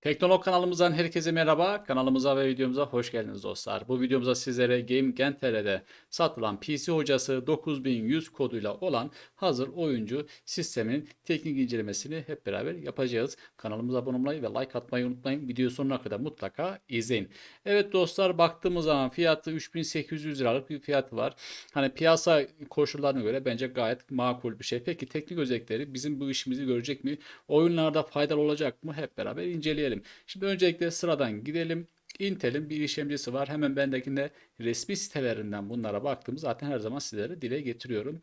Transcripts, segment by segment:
Teknolog kanalımızdan herkese merhaba. Kanalımıza ve videomuza hoş geldiniz dostlar. Bu videomuzda sizlere Game Gentere'de satılan PC hocası 9100 koduyla olan hazır oyuncu sistemin teknik incelemesini hep beraber yapacağız. Kanalımıza abone olmayı ve like atmayı unutmayın. Video sonuna kadar mutlaka izleyin. Evet dostlar baktığımız zaman fiyatı 3800 liralık bir fiyatı var. Hani piyasa koşullarına göre bence gayet makul bir şey. Peki teknik özellikleri bizim bu işimizi görecek mi? Oyunlarda faydalı olacak mı? Hep beraber inceleyelim. Şimdi öncelikle sıradan gidelim. Intel'in bir işlemcisi var. Hemen bendekinde resmi sitelerinden bunlara baktığımız zaten her zaman sizlere dile getiriyorum.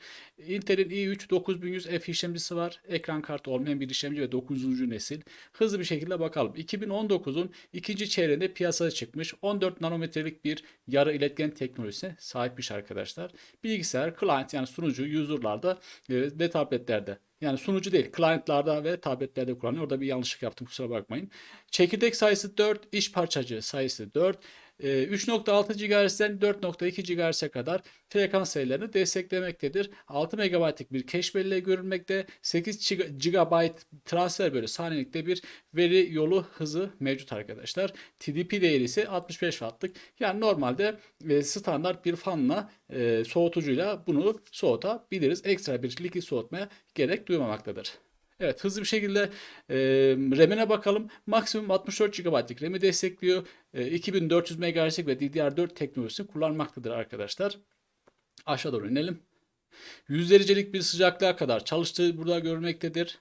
Intel'in i3 9100F işlemcisi var. Ekran kartı olmayan bir işlemci ve 9. nesil. Hızlı bir şekilde bakalım. 2019'un ikinci çeyreğinde piyasaya çıkmış. 14 nanometrelik bir yarı iletken teknolojisine sahipmiş arkadaşlar. Bilgisayar, client yani sunucu, user'larda e, ve tabletlerde yani sunucu değil, client'larda ve tabletlerde kullanıyor. Orada bir yanlışlık yaptım kusura bakmayın. Çekirdek sayısı 4, iş parçacığı sayısı 4. 3.6 GHz'den 4.2 GHz'e kadar frekans sayılarını desteklemektedir. 6 MB'lik bir cache belleği görülmekte. 8 GB transfer bölü saniyelikte bir veri yolu hızı mevcut arkadaşlar. TDP değeri ise 65 Watt'lık. Yani normalde e, standart bir fanla e, soğutucuyla bunu soğutabiliriz. Ekstra bir likit soğutmaya gerek duymamaktadır. Evet hızlı bir şekilde e, RAM'ine bakalım. Maksimum 64 GB'lık RAM'i destekliyor. E, 2400 MHz'lik ve DDR4 teknolojisini kullanmaktadır arkadaşlar. Aşağı doğru inelim. 100 derecelik bir sıcaklığa kadar çalıştığı burada görülmektedir.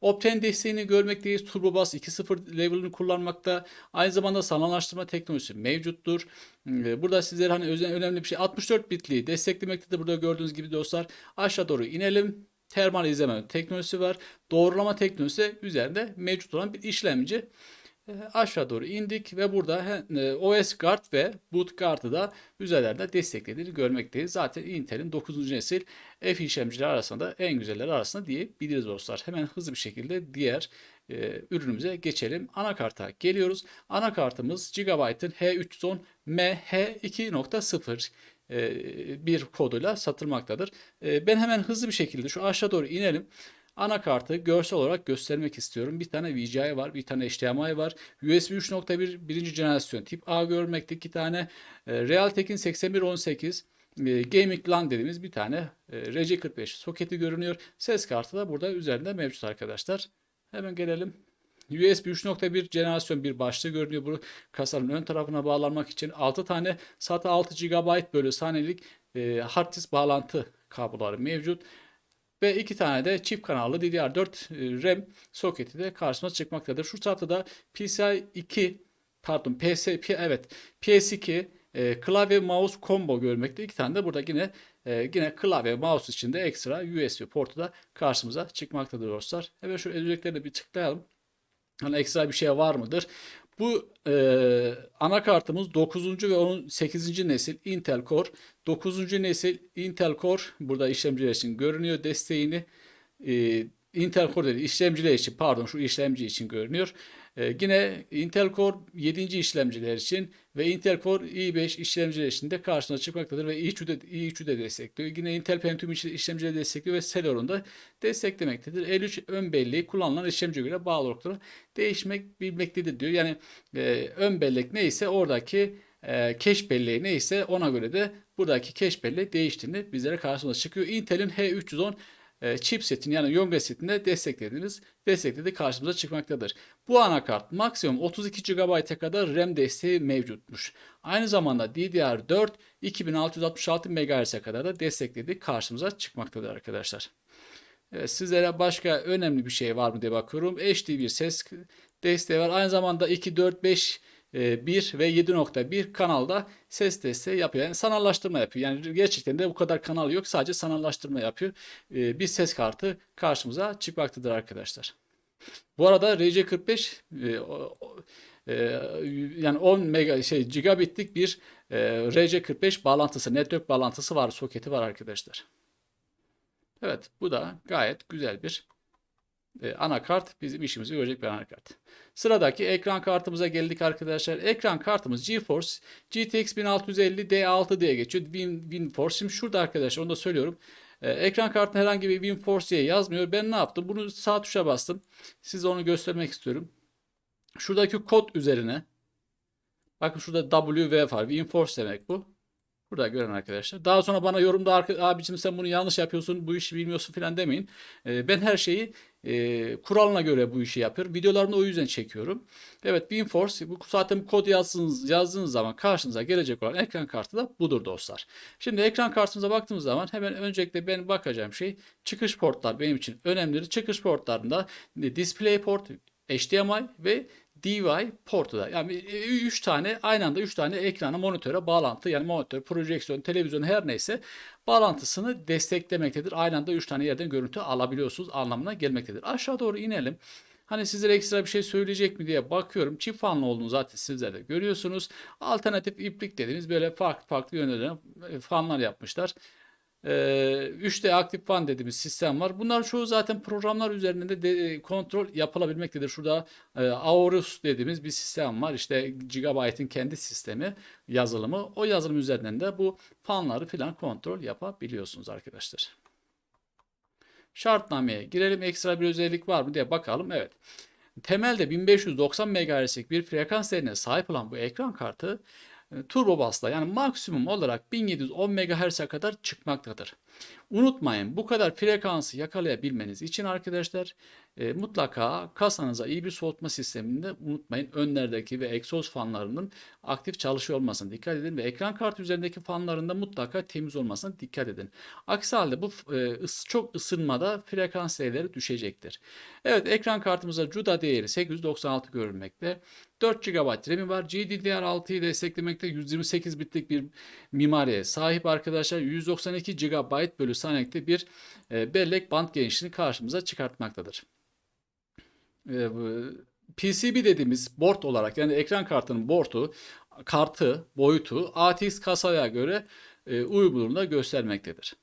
Optane desteğini görmekteyiz. Turbo Bus 2.0 level'ını kullanmakta. Aynı zamanda sanallaştırma teknolojisi mevcuttur. Burada sizlere hani önemli bir şey 64 bitliği desteklemektedir. Burada gördüğünüz gibi dostlar aşağı doğru inelim termal izleme teknolojisi var. Doğrulama teknolojisi üzerinde mevcut olan bir işlemci. E, aşağı doğru indik ve burada e, OS Guard ve Boot Guard'ı da üzerlerinde desteklediğini görmekteyiz. Zaten Intel'in 9. nesil F işlemcileri arasında en güzelleri arasında diyebiliriz dostlar. Hemen hızlı bir şekilde diğer e, ürünümüze geçelim. Anakarta geliyoruz. Anakartımız Gigabyte'ın H310 MH2.0 e, bir koduyla satılmaktadır. E, ben hemen hızlı bir şekilde şu aşağı doğru inelim. Anakartı görsel olarak göstermek istiyorum. Bir tane VGA var, bir tane HDMI var. USB 3.1 birinci jenerasyon tip A görmekte. iki tane e, Realtek'in 8118 Gaming LAN dediğimiz bir tane RC45 soketi görünüyor. Ses kartı da burada üzerinde mevcut arkadaşlar. Hemen gelelim. USB 3.1 jenerasyon bir başlığı görünüyor. Bu kasanın ön tarafına bağlanmak için 6 tane SATA 6 GB bölü saniyelik e, hard disk bağlantı kabloları mevcut. Ve iki tane de çift kanallı DDR4 e, RAM soketi de karşıma çıkmaktadır. Şu tarafta da PCI 2 pardon PS, evet PS2 e, klavye mouse combo görmekte. İki tane de burada yine e, yine klavye mouse içinde ekstra USB portu da karşımıza çıkmaktadır dostlar. Evet şu özelliklerine bir tıklayalım. Hani ekstra bir şey var mıdır? Bu e, anakartımız 9. ve onun 8. nesil Intel Core. 9. nesil Intel Core burada işlemciler için görünüyor desteğini. E, Intel Core dedi işlemciler için pardon şu işlemci için görünüyor. Ee, yine Intel Core 7. işlemciler için ve Intel Core i5 işlemciler için de karşına çıkmaktadır ve i3'ü de, i3'ü de destekliyor. Yine Intel Pentium işlemcileri destekliyor ve Celeron da desteklemektedir. L3 ön belleği kullanılan işlemciye göre bağlı olarak değişmek bilmektedir diyor. Yani e, ön bellek neyse oradaki e, cache belleği neyse ona göre de buradaki cache belleği değiştiğini bizlere karşımıza çıkıyor. Intel'in H310 e, chipsetini yani Yonga setinde desteklediğiniz desteklediği karşımıza çıkmaktadır. Bu anakart maksimum 32 GB'a kadar RAM desteği mevcutmuş. Aynı zamanda DDR4 2666 MHz'e kadar da desteklediği karşımıza çıkmaktadır arkadaşlar. Evet, sizlere başka önemli bir şey var mı diye bakıyorum. HD bir ses desteği var. Aynı zamanda 2, 4, 5 1 ve 7.1 kanalda ses desteği yapıyor. Yani sanallaştırma yapıyor. Yani gerçekten de bu kadar kanal yok. Sadece sanallaştırma yapıyor. Ee, bir ses kartı karşımıza çıkmaktadır arkadaşlar. Bu arada RC45 e, e, yani 10 mega şey gigabitlik bir e, RC45 bağlantısı, network bağlantısı var, soketi var arkadaşlar. Evet, bu da gayet güzel bir e, anakart bizim işimizi görecek bir anakart. Sıradaki ekran kartımıza geldik arkadaşlar. Ekran kartımız GeForce GTX 1650 D6 diye geçiyor. Win, WinForce. Şimdi şurada arkadaşlar onu da söylüyorum. Ee, ekran kartına herhangi bir WinForce diye yazmıyor. Ben ne yaptım? Bunu sağ tuşa bastım. Size onu göstermek istiyorum. Şuradaki kod üzerine bakın şurada WV var. Reinforce demek bu. Burada gören arkadaşlar. Daha sonra bana yorumda abicim sen bunu yanlış yapıyorsun, bu işi bilmiyorsun falan demeyin. Ee, ben her şeyi e, kuralına göre bu işi yapıyorum. Videolarını o yüzden çekiyorum. Evet WinForce bu zaten kod yazdığınız, yazdığınız zaman karşınıza gelecek olan ekran kartı da budur dostlar. Şimdi ekran kartımıza baktığımız zaman hemen öncelikle ben bakacağım şey çıkış portlar benim için önemlidir. Çıkış portlarında DisplayPort, HDMI ve DVI portu da. Yani 3 tane aynı anda 3 tane ekrana monitöre bağlantı yani monitör, projeksiyon, televizyon her neyse bağlantısını desteklemektedir. Aynı anda 3 tane yerden görüntü alabiliyorsunuz anlamına gelmektedir. Aşağı doğru inelim. Hani sizlere ekstra bir şey söyleyecek mi diye bakıyorum. Çift fanlı olduğunu zaten sizler de görüyorsunuz. Alternatif iplik dediğimiz böyle farklı farklı yönlerden fanlar yapmışlar. 3D aktif fan dediğimiz sistem var. Bunlar çoğu zaten programlar üzerinde de kontrol yapılabilmektedir. Şurada e, Aorus dediğimiz bir sistem var. İşte Gigabyte'in kendi sistemi, yazılımı. O yazılım üzerinden de bu fanları filan kontrol yapabiliyorsunuz arkadaşlar. Şartnameye girelim. Ekstra bir özellik var mı diye bakalım. Evet. Temelde 1590 MHz'lik bir frekans değerine sahip olan bu ekran kartı turbo basla yani maksimum olarak 1710 MHz'e kadar çıkmaktadır. Unutmayın bu kadar frekansı yakalayabilmeniz için arkadaşlar e, mutlaka kasanıza iyi bir soğutma sisteminde unutmayın önlerdeki ve egzoz fanlarının aktif çalışıyor olmasına dikkat edin ve ekran kartı üzerindeki fanların da mutlaka temiz olmasına dikkat edin. Aksi halde bu e, çok ısınmada frekans değerleri düşecektir. Evet ekran kartımıza CUDA değeri 896 görülmekte. 4 GB RAM'i var. GDDR6'yı desteklemekte 128 bitlik bir mimariye sahip arkadaşlar. 192 GB bölü saniyede bir e, bellek band genişliğini karşımıza çıkartmaktadır. E, PCB dediğimiz board olarak yani ekran kartının board'u, kartı, boyutu ATX kasaya göre e, uyumluluğunu göstermektedir.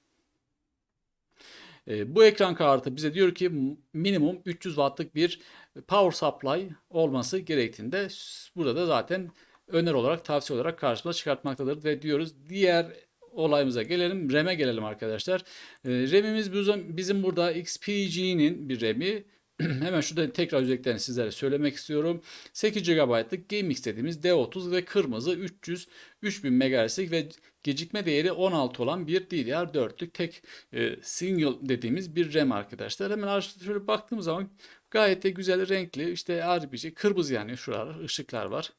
E, bu ekran kartı bize diyor ki minimum 300 wattlık bir power supply olması gerektiğinde burada da zaten öner olarak tavsiye olarak karşımıza çıkartmaktadır ve diyoruz diğer olayımıza gelelim. RAM'e gelelim arkadaşlar. E, RAM'imiz bizim burada XPG'nin bir RAM'i. Hemen şurada tekrar özelliklerini sizlere söylemek istiyorum. 8 GB'lık GameX dediğimiz D30 ve kırmızı 300 3000 MHz'lik ve gecikme değeri 16 olan bir DDR4'lük tek e, single dediğimiz bir RAM arkadaşlar. Hemen şöyle baktığımız zaman gayet de güzel renkli işte RGB kırmızı yani şuralar ışıklar var.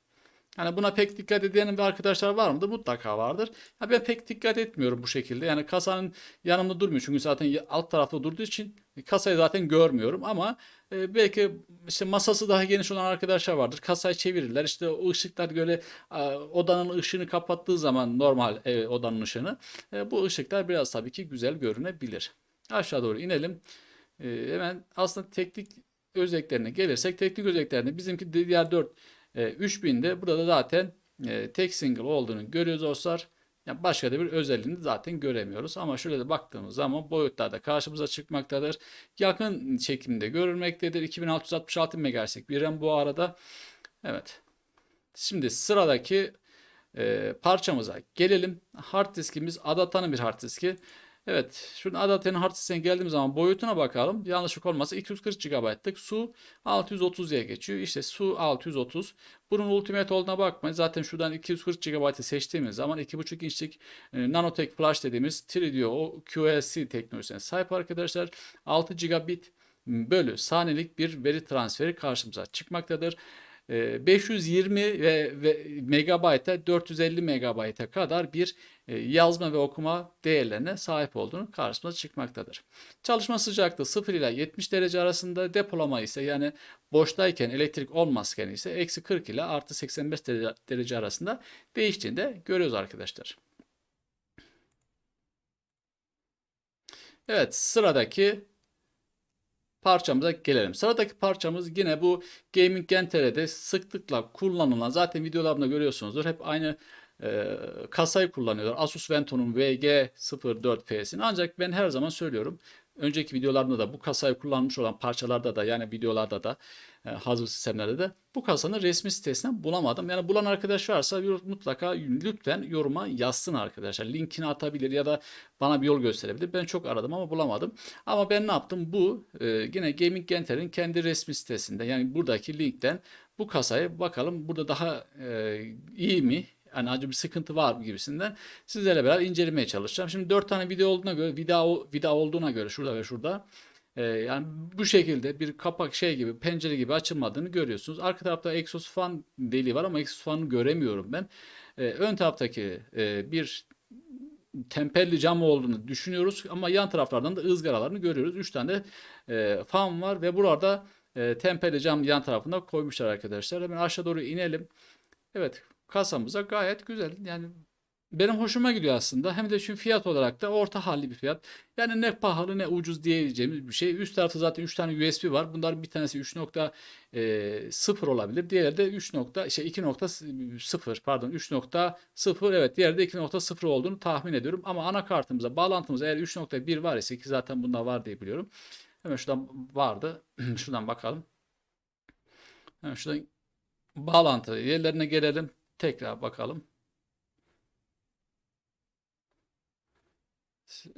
Yani buna pek dikkat eden bir arkadaşlar var mıdır? Mutlaka vardır. Ya ben pek dikkat etmiyorum bu şekilde. Yani kasanın yanımda durmuyor. Çünkü zaten alt tarafta durduğu için kasayı zaten görmüyorum ama e, belki işte masası daha geniş olan arkadaşlar vardır. Kasayı çevirirler. İşte o ışıklar böyle e, odanın ışığını kapattığı zaman normal e, odanın ışığını e, bu ışıklar biraz tabii ki güzel görünebilir. Aşağı doğru inelim. E, hemen aslında teknik özelliklerine gelirsek teknik özelliklerinde bizimki DDR4 e, 3000'de burada da zaten e, tek single olduğunu görüyoruz dostlar. Yani başka da bir özelliğini zaten göremiyoruz. Ama şöyle de baktığımız zaman boyutlarda karşımıza çıkmaktadır. Yakın çekimde görülmektedir. 2666 MHz'lik bir RAM bu arada. Evet. Şimdi sıradaki e, parçamıza gelelim. Hard diskimiz Adata'nın bir hard diski. Evet, şunun Adate'nin hard geldiğimiz zaman boyutuna bakalım. Yanlışlık olmasa 240 GB'lık su 630'ya geçiyor. İşte su 630. Bunun ultimate olduğuna bakmayın. Zaten şuradan 240 GB'ı seçtiğimiz zaman 2.5 inçlik e, Nanotech Flash dediğimiz 3D QLC teknolojisine sahip arkadaşlar. 6 gigabit bölü saniyelik bir veri transferi karşımıza çıkmaktadır. 520 ee, ve, ve megabayta 450 megabayta kadar bir e, yazma ve okuma değerlerine sahip olduğunu karşımıza çıkmaktadır. Çalışma sıcaklığı 0 ile 70 derece arasında depolama ise yani boştayken elektrik olmazken ise eksi 40 ile artı 85 derece arasında değiştiğini de görüyoruz arkadaşlar. Evet sıradaki parçamıza gelelim. Sıradaki parçamız yine bu Gaming Gentere'de sıklıkla kullanılan zaten videolarımda görüyorsunuzdur. Hep aynı e, kasayı kullanıyorlar. Asus Vento'nun VG04F'sini. Ancak ben her zaman söylüyorum. Önceki videolarımda da bu kasayı kullanmış olan parçalarda da yani videolarda da e, hazır sistemlerde de bu kasanın resmi sitesinden bulamadım. Yani bulan arkadaş varsa mutlaka lütfen yoruma yazsın arkadaşlar. Linkini atabilir ya da bana bir yol gösterebilir. Ben çok aradım ama bulamadım. Ama ben ne yaptım? Bu e, yine Gaming Genter'in kendi resmi sitesinde yani buradaki linkten bu kasayı bakalım burada daha e, iyi mi? Yani acı bir sıkıntı var mı gibisinden sizlerle beraber incelemeye çalışacağım. Şimdi 4 tane video olduğuna göre vida vida olduğuna göre şurada ve şurada e, yani bu şekilde bir kapak şey gibi pencere gibi açılmadığını görüyorsunuz. Arka tarafta egzoz fan deliği var ama egzoz fanı göremiyorum ben. E, ön taraftaki e, bir temperli cam olduğunu düşünüyoruz ama yan taraflardan da ızgaralarını görüyoruz. 3 tane e, fan var ve burada e, temperli cam yan tarafında koymuşlar arkadaşlar. Hemen aşağı doğru inelim. Evet kasamıza gayet güzel. Yani benim hoşuma gidiyor aslında. Hem de şu fiyat olarak da orta halli bir fiyat. Yani ne pahalı ne ucuz diyeceğimiz bir şey. Üst tarafta zaten 3 tane USB var. Bunların bir tanesi 3.0 olabilir. Diğeri de 3. şey 2.0 pardon 3.0 evet diğeri de 2.0 olduğunu tahmin ediyorum. Ama anakartımıza bağlantımız eğer 3.1 var ise ki zaten bunda var diye biliyorum. Hemen şuradan vardı. şuradan bakalım. Hemen şuradan bağlantı yerlerine gelelim. Tekrar bakalım.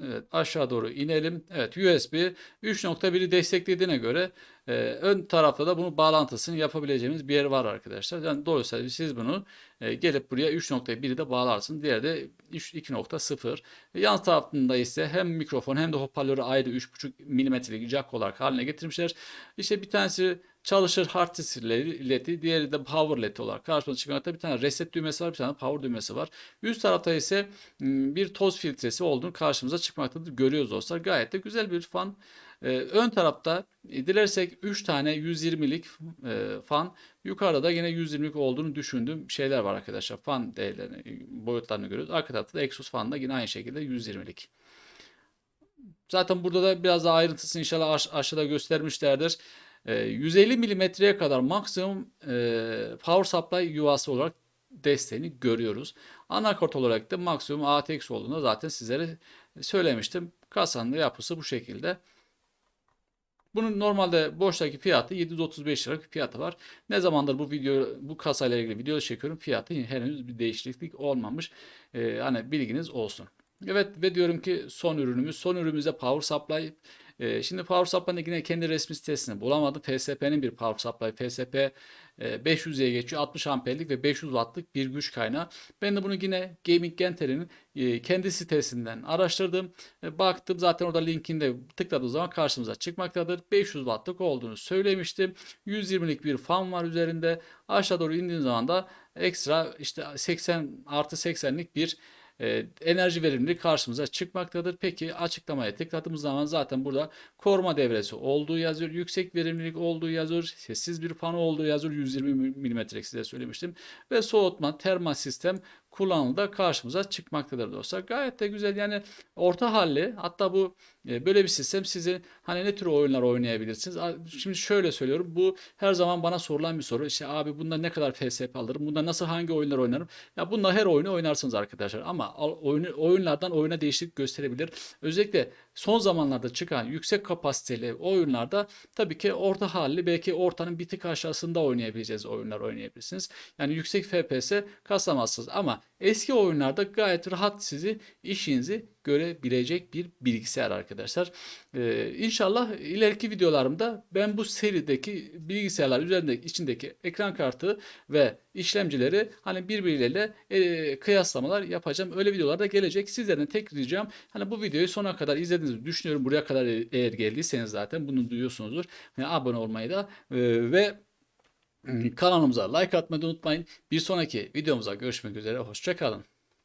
Evet, aşağı doğru inelim. Evet USB 3.1'i desteklediğine göre e, ön tarafta da bunu bağlantısını yapabileceğimiz bir yer var arkadaşlar. Yani dolayısıyla siz bunu e, gelip buraya 3.1'i de bağlarsın. Diğeri de 2.0. Yan tarafında ise hem mikrofon hem de hoparlörü ayrı 3.5 mm'lik jack olarak haline getirmişler. İşte bir tanesi çalışır hard disk ledi, diğeri de power led olarak karşımıza çıkan bir tane reset düğmesi var, bir tane power düğmesi var. Üst tarafta ise bir toz filtresi olduğunu karşımıza çıkmaktadır. Görüyoruz dostlar. Gayet de güzel bir fan. Ee, ön tarafta e, dilersek 3 tane 120'lik e, fan. Yukarıda da yine 120'lik olduğunu düşündüğüm şeyler var arkadaşlar. Fan değerlerini, boyutlarını görüyoruz. Arka tarafta da Exos fan da yine aynı şekilde 120'lik. Zaten burada da biraz daha ayrıntısını inşallah aş aşağıda göstermişlerdir. 150 milimetreye kadar maksimum power supply yuvası olarak desteğini görüyoruz. Anakart olarak da maksimum ATX olduğunu zaten sizlere söylemiştim. Kasanın yapısı bu şekilde. Bunun normalde boştaki fiyatı 735 lira bir fiyatı var. Ne zamandır bu video bu kasayla ilgili video çekiyorum. Fiyatı henüz bir değişiklik olmamış. Ee, hani bilginiz olsun. Evet ve diyorum ki son ürünümüz. Son ürünümüzde power supply e, şimdi Power Supply'ın yine kendi resmi sitesini bulamadım. FSP'nin bir Power Supply FSP e, 500'ye geçiyor. 60 amperlik ve 500 wattlık bir güç kaynağı. Ben de bunu yine Gaming Genter'in e, kendi sitesinden araştırdım. E, baktım zaten orada linkinde tıkladığım zaman karşımıza çıkmaktadır. 500 wattlık olduğunu söylemiştim. 120'lik bir fan var üzerinde. Aşağı doğru indiğim zaman da ekstra işte 80 artı 80'lik bir e, enerji verimliliği karşımıza çıkmaktadır. Peki açıklamaya tıkladığımız zaman zaten burada koruma devresi olduğu yazıyor. Yüksek verimlilik olduğu yazıyor. Sessiz bir pano olduğu yazıyor. 120 mm size söylemiştim. Ve soğutma termal sistem kullanımda karşımıza çıkmaktadır dostlar. Gayet de güzel yani orta halli hatta bu e, böyle bir sistem sizi hani ne tür oyunlar oynayabilirsiniz? Şimdi şöyle söylüyorum bu her zaman bana sorulan bir soru. İşte abi bunda ne kadar FSP alırım? Bunda nasıl hangi oyunlar oynarım? Ya bunda her oyunu oynarsınız arkadaşlar ama oyunu, oyunlardan oyuna değişiklik gösterebilir. Özellikle son zamanlarda çıkan yüksek kapasiteli oyunlarda tabii ki orta halli belki ortanın bir tık aşağısında oynayabileceğiz oyunlar oynayabilirsiniz. Yani yüksek FPS kasamazsınız ama eski oyunlarda gayet rahat sizi işinizi görebilecek bir bilgisayar arkadaşlar. Ee, inşallah ileriki videolarımda ben bu serideki bilgisayarlar üzerinde içindeki ekran kartı ve işlemcileri hani birbirleriyle e, kıyaslamalar yapacağım. Öyle videolar da gelecek. Sizlerden tek ricam hani bu videoyu sona kadar izlediğinizi düşünüyorum. Buraya kadar eğer geldiyseniz zaten bunu duyuyorsunuzdur. Yani abone olmayı da e, ve kanalımıza like atmayı unutmayın. Bir sonraki videomuza görüşmek üzere. Hoşçakalın.